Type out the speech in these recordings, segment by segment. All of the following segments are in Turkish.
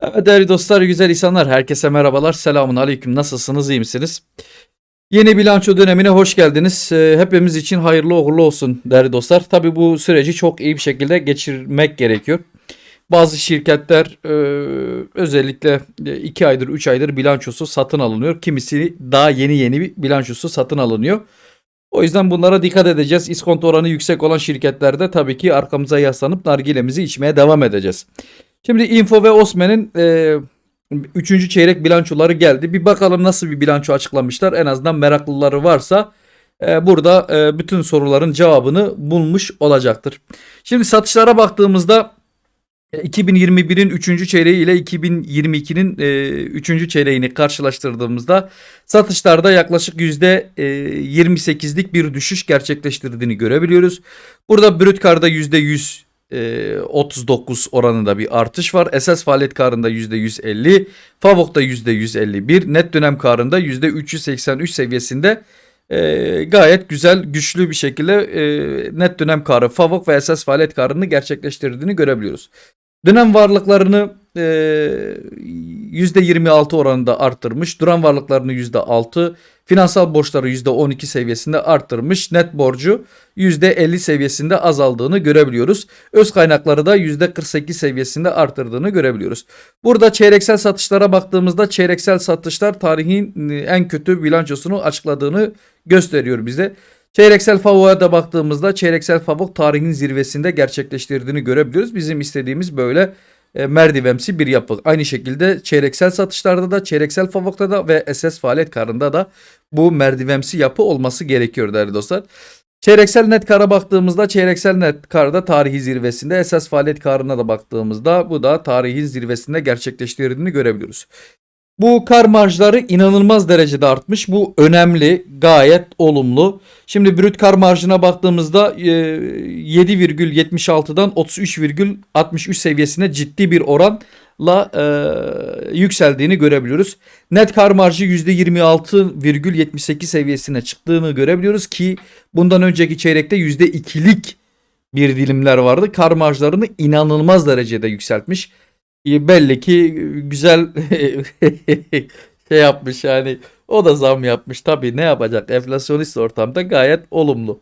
Evet değerli dostlar, güzel insanlar, herkese merhabalar. Selamun aleyküm. Nasılsınız, iyi misiniz? Yeni bilanço dönemine hoş geldiniz. Ee, Hepimiz için hayırlı uğurlu olsun değerli dostlar. Tabii bu süreci çok iyi bir şekilde geçirmek gerekiyor. Bazı şirketler e, özellikle 2 aydır 3 aydır bilançosu satın alınıyor. Kimisi daha yeni yeni bir bilançosu satın alınıyor. O yüzden bunlara dikkat edeceğiz. İskonto oranı yüksek olan şirketlerde tabii ki arkamıza yaslanıp nargilemizi içmeye devam edeceğiz. Şimdi Info ve Osman'ın e, 3. çeyrek bilançoları geldi. Bir bakalım nasıl bir bilanço açıklamışlar. En azından meraklıları varsa e, burada e, bütün soruların cevabını bulmuş olacaktır. Şimdi satışlara baktığımızda e, 2021'in 3. çeyreği ile 2022'nin e, 3. çeyreğini karşılaştırdığımızda satışlarda yaklaşık %28'lik bir düşüş gerçekleştirdiğini görebiliyoruz. Burada brüt karda %100 e, 39 oranında bir artış var. Esas faaliyet karında %150, Favok'ta %151, net dönem karında %383 seviyesinde e, gayet güzel, güçlü bir şekilde e, net dönem karı, Favok ve esas faaliyet karını gerçekleştirdiğini görebiliyoruz. Dönem varlıklarını %26 oranında arttırmış. Duran varlıklarını %6, finansal borçları %12 seviyesinde arttırmış. Net borcu %50 seviyesinde azaldığını görebiliyoruz. Öz kaynakları da %48 seviyesinde arttırdığını görebiliyoruz. Burada çeyreksel satışlara baktığımızda çeyreksel satışlar tarihin en kötü bilançosunu açıkladığını gösteriyor bize. Çeyreksel FAVO'ya da baktığımızda çeyreksel FAVO tarihin zirvesinde gerçekleştirdiğini görebiliyoruz. Bizim istediğimiz böyle e, merdivemsi bir yapı. Aynı şekilde çeyreksel satışlarda da, çeyreksel FAVO'da da ve SS faaliyet karında da bu merdivemsi yapı olması gerekiyor değerli dostlar. Çeyreksel net kara baktığımızda çeyreksel net karda tarihi zirvesinde esas faaliyet karına da baktığımızda bu da tarihin zirvesinde gerçekleştirdiğini görebiliyoruz. Bu kar marjları inanılmaz derecede artmış. Bu önemli, gayet olumlu. Şimdi brüt kar marjına baktığımızda e, 7,76'dan 33,63 seviyesine ciddi bir oranla e, yükseldiğini görebiliyoruz. Net kar marjı %26,78 seviyesine çıktığını görebiliyoruz ki bundan önceki çeyrekte %2'lik bir dilimler vardı. Kar marjlarını inanılmaz derecede yükseltmiş. Belli ki güzel şey yapmış yani o da zam yapmış tabii ne yapacak enflasyonist ortamda gayet olumlu.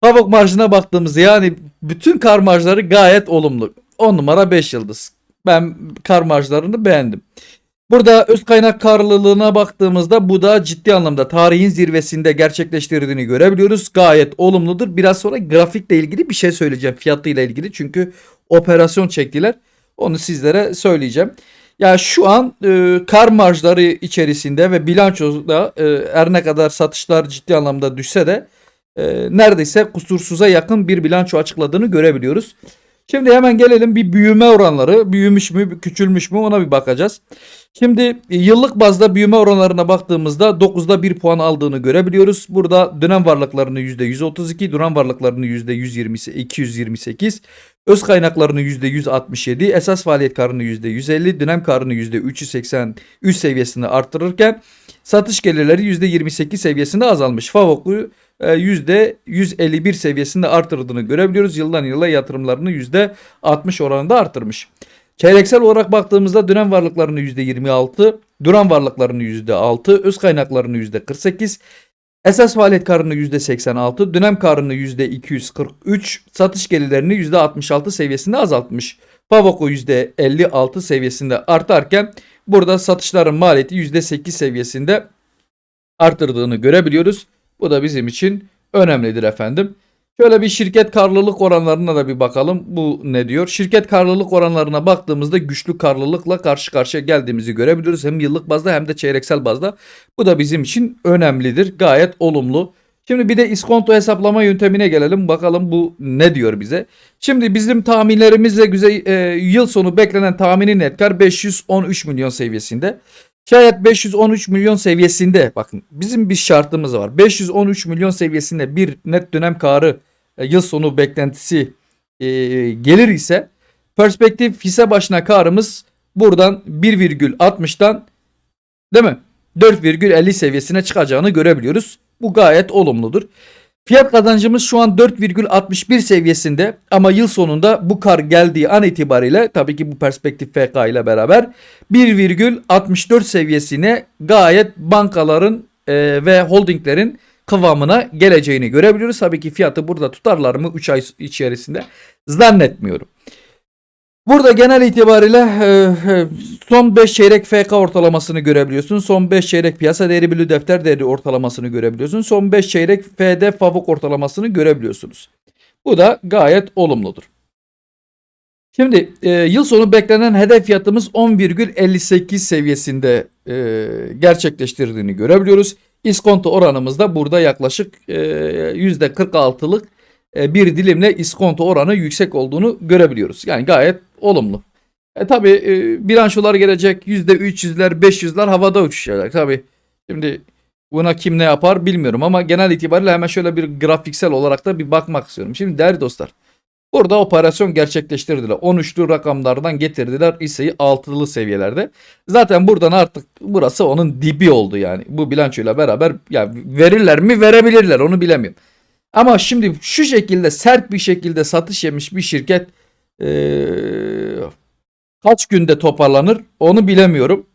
Pamuk marjına baktığımızda yani bütün kar marjları gayet olumlu. 10 numara 5 yıldız. Ben kar marjlarını beğendim. Burada öz kaynak karlılığına baktığımızda bu da ciddi anlamda tarihin zirvesinde gerçekleştirdiğini görebiliyoruz. Gayet olumludur. Biraz sonra grafikle ilgili bir şey söyleyeceğim fiyatıyla ilgili. Çünkü operasyon çektiler. Onu sizlere söyleyeceğim. Ya şu an e, kar marjları içerisinde ve bilançoda e, her ne kadar satışlar ciddi anlamda düşse de e, neredeyse kusursuza yakın bir bilanço açıkladığını görebiliyoruz. Şimdi hemen gelelim bir büyüme oranları. Büyümüş mü, küçülmüş mü ona bir bakacağız. Şimdi e, yıllık bazda büyüme oranlarına baktığımızda 9'da 1 puan aldığını görebiliyoruz. Burada dönem varlıklarını %132, duran varlıklarını %228, öz kaynaklarını %167, esas faaliyet karını %150, dönem karını %383 seviyesinde arttırırken satış gelirleri %28 seviyesinde azalmış. FAVOK'u %151 seviyesinde artırdığını görebiliyoruz. Yıldan yıla yatırımlarını %60 oranında arttırmış. Çeyreksel olarak baktığımızda dönem varlıklarını %26, duran varlıklarını %6, öz kaynaklarını %48, esas faaliyet karını %86, dönem karını %243, satış gelirlerini %66 seviyesinde azaltmış. Pavoko %56 seviyesinde artarken burada satışların maliyeti %8 seviyesinde arttırdığını görebiliyoruz. Bu da bizim için önemlidir efendim. Şöyle bir şirket karlılık oranlarına da bir bakalım. Bu ne diyor? Şirket karlılık oranlarına baktığımızda güçlü karlılıkla karşı karşıya geldiğimizi görebiliyoruz. Hem yıllık bazda hem de çeyreksel bazda. Bu da bizim için önemlidir. Gayet olumlu. Şimdi bir de iskonto hesaplama yöntemine gelelim. Bakalım bu ne diyor bize. Şimdi bizim tahminlerimizle güzel e, yıl sonu beklenen tahmini net kar 513 milyon seviyesinde. Şayet 513 milyon seviyesinde bakın bizim bir şartımız var. 513 milyon seviyesinde bir net dönem karı e, yıl sonu beklentisi e, gelir ise perspektif hisse başına karımız buradan 1,60'dan değil mi? 4,50 seviyesine çıkacağını görebiliyoruz. Bu gayet olumludur. Fiyat kazancımız şu an 4,61 seviyesinde ama yıl sonunda bu kar geldiği an itibariyle tabii ki bu perspektif FK ile beraber 1,64 seviyesine gayet bankaların e, ve holdinglerin kıvamına geleceğini görebiliyoruz. Tabii ki fiyatı burada tutarlar mı 3 ay içerisinde zannetmiyorum. Burada genel itibariyle e, e, son 5 çeyrek FK ortalamasını görebiliyorsun. Son 5 çeyrek piyasa değeri bölü defter değeri ortalamasını görebiliyorsun. Son 5 çeyrek FD FAVOK ortalamasını görebiliyorsunuz. Bu da gayet olumludur. Şimdi e, yıl sonu beklenen hedef fiyatımız 10,58 seviyesinde e, gerçekleştirdiğini görebiliyoruz. İskonto oranımız da burada yaklaşık e, %46'lık e, bir dilimle iskonto oranı yüksek olduğunu görebiliyoruz. Yani gayet olumlu. E tabi e, bilançolar gelecek %300'ler 500'ler havada uçuşacak tabi. Şimdi buna kim ne yapar bilmiyorum ama genel itibariyle hemen şöyle bir grafiksel olarak da bir bakmak istiyorum. Şimdi değerli dostlar burada operasyon gerçekleştirdiler. 13'lü rakamlardan getirdiler hisseyi 6'lı seviyelerde. Zaten buradan artık burası onun dibi oldu yani. Bu bilançoyla beraber yani verirler mi verebilirler onu bilemiyorum. Ama şimdi şu şekilde sert bir şekilde satış yemiş bir şirket eee, kaç günde toparlanır onu bilemiyorum.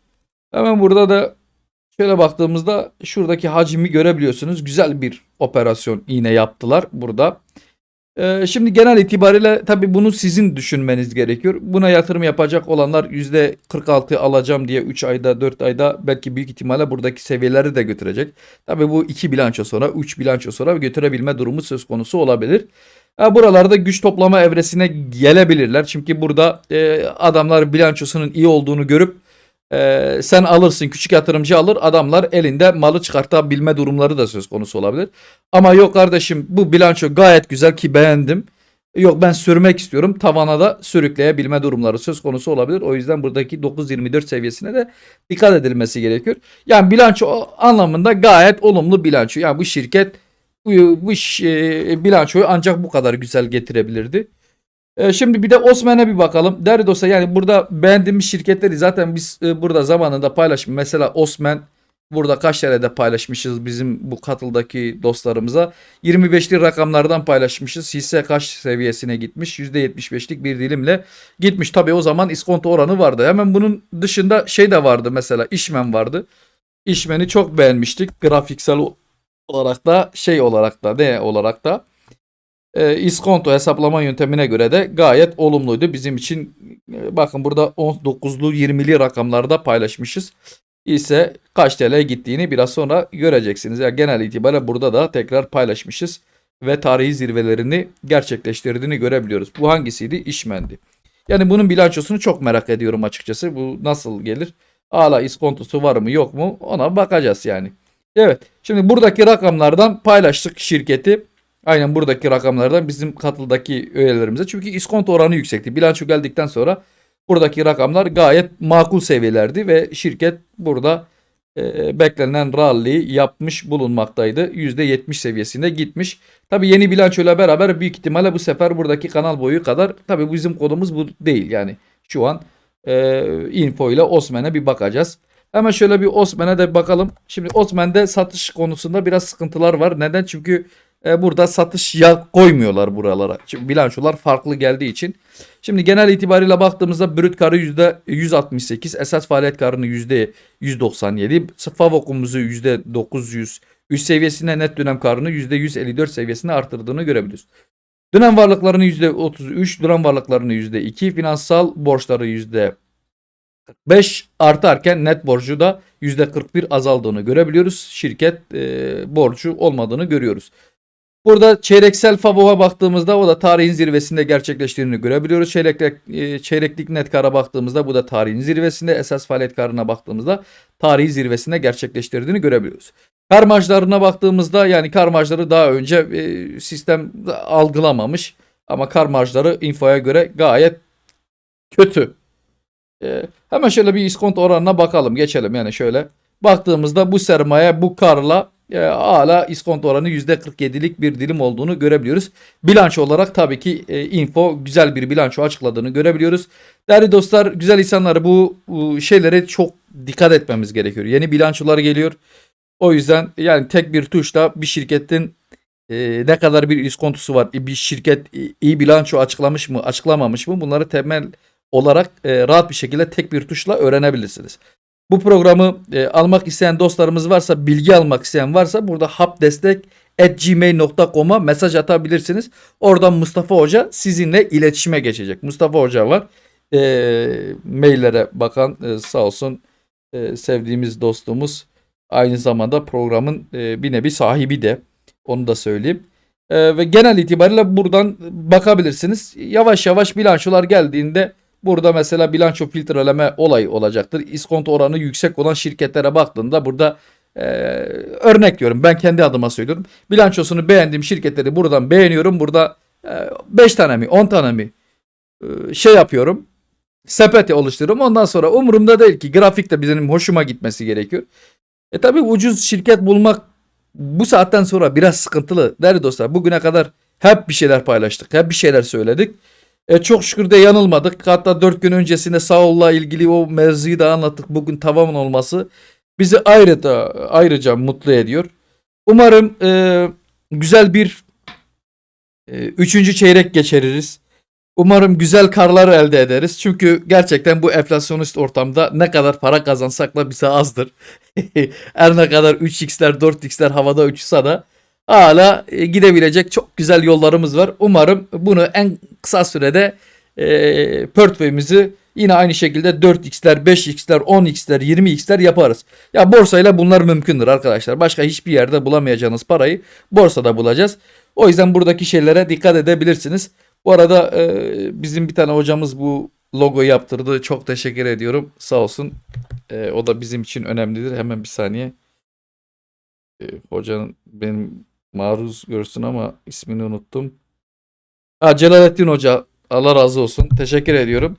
Hemen burada da şöyle baktığımızda şuradaki hacmi görebiliyorsunuz. Güzel bir operasyon yine yaptılar burada. Eee, şimdi genel itibariyle tabii bunu sizin düşünmeniz gerekiyor. Buna yatırım yapacak olanlar %46 alacağım diye 3 ayda 4 ayda belki büyük ihtimalle buradaki seviyeleri de götürecek. Tabii bu 2 bilanço sonra 3 bilanço sonra götürebilme durumu söz konusu olabilir. Buralarda güç toplama evresine gelebilirler. Çünkü burada e, adamlar bilançosunun iyi olduğunu görüp e, sen alırsın küçük yatırımcı alır adamlar elinde malı çıkartabilme durumları da söz konusu olabilir. Ama yok kardeşim bu bilanço gayet güzel ki beğendim. Yok ben sürmek istiyorum. Tavana da sürükleyebilme durumları söz konusu olabilir. O yüzden buradaki 9.24 seviyesine de dikkat edilmesi gerekiyor. Yani bilanço anlamında gayet olumlu bilanço. Yani bu şirket bu, bu e, bilançoyu ancak bu kadar güzel getirebilirdi. E, şimdi bir de Osman'a bir bakalım. Değerli dostlar yani burada beğendiğimiz şirketleri zaten biz e, burada zamanında paylaşmış. Mesela Osman burada kaç TL'de paylaşmışız bizim bu katıldaki dostlarımıza. 25'li rakamlardan paylaşmışız. Hisse kaç seviyesine gitmiş? %75'lik bir dilimle gitmiş. Tabii o zaman iskonto oranı vardı. Hemen bunun dışında şey de vardı mesela işmen vardı. İşmeni çok beğenmiştik. Grafiksel olarak da şey olarak da ne olarak da e, iskonto hesaplama yöntemine göre de gayet olumluydu. Bizim için e, bakın burada 19'lu 20'li rakamlarda paylaşmışız. İse kaç TL gittiğini biraz sonra göreceksiniz. Yani genel itibariyle burada da tekrar paylaşmışız ve tarihi zirvelerini gerçekleştirdiğini görebiliyoruz. Bu hangisiydi? İşmendi. Yani bunun bilançosunu çok merak ediyorum açıkçası. Bu nasıl gelir? Hala iskontosu var mı yok mu? Ona bakacağız yani. Evet. Şimdi buradaki rakamlardan paylaştık şirketi. Aynen buradaki rakamlardan bizim katıldaki üyelerimize. Çünkü iskonto oranı yüksekti. Bilanço geldikten sonra buradaki rakamlar gayet makul seviyelerdi ve şirket burada e, beklenen rally yapmış bulunmaktaydı. %70 seviyesine gitmiş. Tabi yeni bilançoyla beraber büyük ihtimalle bu sefer buradaki kanal boyu kadar tabi bizim kodumuz bu değil yani. Şu an e, info ile Osman'a bir bakacağız. Hemen şöyle bir Osman'a da bakalım. Şimdi Osman'da satış konusunda biraz sıkıntılar var. Neden? Çünkü e, burada satış ya koymuyorlar buralara. Çünkü bilançolar farklı geldiği için. Şimdi genel itibariyle baktığımızda brüt karı %168, esas faaliyet karını %197, FAVOK'umuzu %900, üst seviyesine net dönem karını %154 seviyesine arttırdığını görebiliyoruz. Dönem varlıklarını %33, dönem varlıklarını %2, finansal borçları %5 artarken net borcu da %41 azaldığını görebiliyoruz. Şirket e, borcu olmadığını görüyoruz. Burada çeyreksel FAVO'ya baktığımızda o da tarihin zirvesinde gerçekleştiğini görebiliyoruz. Çeyreklik, e, çeyreklik net kara baktığımızda bu da tarihin zirvesinde. Esas faaliyet karına baktığımızda tarihi zirvesinde gerçekleştirdiğini görebiliyoruz. Kar marjlarına baktığımızda yani kar marjları daha önce e, sistem algılamamış. Ama kar marjları infoya göre gayet kötü. E, hemen şöyle bir iskonto oranına bakalım. Geçelim yani şöyle. Baktığımızda bu sermaye bu karla e, hala iskonto oranı %47'lik bir dilim olduğunu görebiliyoruz. Bilanço olarak tabii ki e, info güzel bir bilanço açıkladığını görebiliyoruz. Değerli dostlar, güzel insanlar bu, bu şeylere çok dikkat etmemiz gerekiyor. Yeni bilançolar geliyor. O yüzden yani tek bir tuşla bir şirketin e, ne kadar bir iskontosu var, bir şirket iyi bilanço açıklamış mı, açıklamamış mı bunları temel olarak e, rahat bir şekilde tek bir tuşla öğrenebilirsiniz. Bu programı e, almak isteyen dostlarımız varsa, bilgi almak isteyen varsa burada hapdestek@gmail.com'a mesaj atabilirsiniz. Oradan Mustafa Hoca sizinle iletişime geçecek. Mustafa Hoca var. E, maillere bakan e, sağ olsun e, sevdiğimiz dostumuz. Aynı zamanda programın e, bir nevi sahibi de. Onu da söyleyeyim. E, ve genel itibariyle buradan bakabilirsiniz. Yavaş yavaş bilançolar geldiğinde burada mesela bilanço filtreleme olayı olacaktır. İskonto oranı yüksek olan şirketlere baktığında burada e, örnek diyorum. Ben kendi adıma söylüyorum. Bilançosunu beğendiğim şirketleri buradan beğeniyorum. Burada 5 tane mi 10 tane mi e, şey yapıyorum. Sepeti oluşturuyorum. Ondan sonra umurumda değil ki grafik de bizim hoşuma gitmesi gerekiyor. E tabi ucuz şirket bulmak bu saatten sonra biraz sıkıntılı. Değerli dostlar bugüne kadar hep bir şeyler paylaştık. Hep bir şeyler söyledik. E çok şükür de yanılmadık. Hatta 4 gün öncesinde Saul'la ilgili o mevzuyu da anlattık. Bugün tamamen olması bizi ayrıca, ayrıca mutlu ediyor. Umarım e, güzel bir e, üçüncü çeyrek geçiririz. Umarım güzel karlar elde ederiz. Çünkü gerçekten bu enflasyonist ortamda ne kadar para kazansak da bize azdır. Her ne kadar 3x'ler 4x'ler havada uçsa da hala e, gidebilecek çok güzel yollarımız var. Umarım bunu en kısa sürede e, portföyümüzü yine aynı şekilde 4x'ler, 5x'ler, 10x'ler, 20x'ler yaparız. Ya borsayla bunlar mümkündür arkadaşlar. Başka hiçbir yerde bulamayacağınız parayı borsada bulacağız. O yüzden buradaki şeylere dikkat edebilirsiniz. Bu arada e, bizim bir tane hocamız bu logoyu yaptırdı. Çok teşekkür ediyorum. Sağ olsun. E, o da bizim için önemlidir. Hemen bir saniye. E, hocanın benim maruz görsün ama ismini unuttum. Ha, Celalettin Hoca. Allah razı olsun. Teşekkür ediyorum.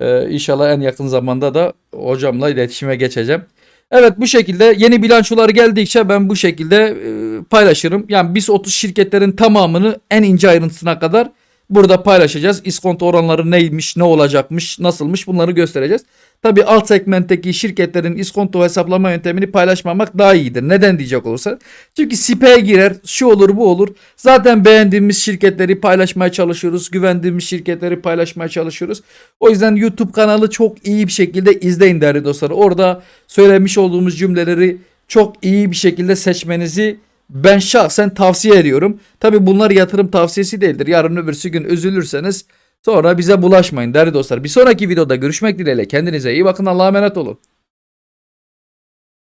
E, inşallah en yakın zamanda da hocamla iletişime geçeceğim. Evet bu şekilde yeni bilançolar geldikçe ben bu şekilde e, paylaşırım. Yani biz 30 şirketlerin tamamını en ince ayrıntısına kadar burada paylaşacağız. İskonto oranları neymiş, ne olacakmış, nasılmış bunları göstereceğiz. Tabi alt segmentteki şirketlerin iskonto hesaplama yöntemini paylaşmamak daha iyidir. Neden diyecek olursa. Çünkü SIP'e girer, şu olur bu olur. Zaten beğendiğimiz şirketleri paylaşmaya çalışıyoruz. Güvendiğimiz şirketleri paylaşmaya çalışıyoruz. O yüzden YouTube kanalı çok iyi bir şekilde izleyin değerli dostlar. Orada söylemiş olduğumuz cümleleri çok iyi bir şekilde seçmenizi ben şahsen tavsiye ediyorum. Tabi bunlar yatırım tavsiyesi değildir. Yarın öbürsü gün üzülürseniz sonra bize bulaşmayın değerli dostlar. Bir sonraki videoda görüşmek dileğiyle. Kendinize iyi bakın. Allah'a emanet olun.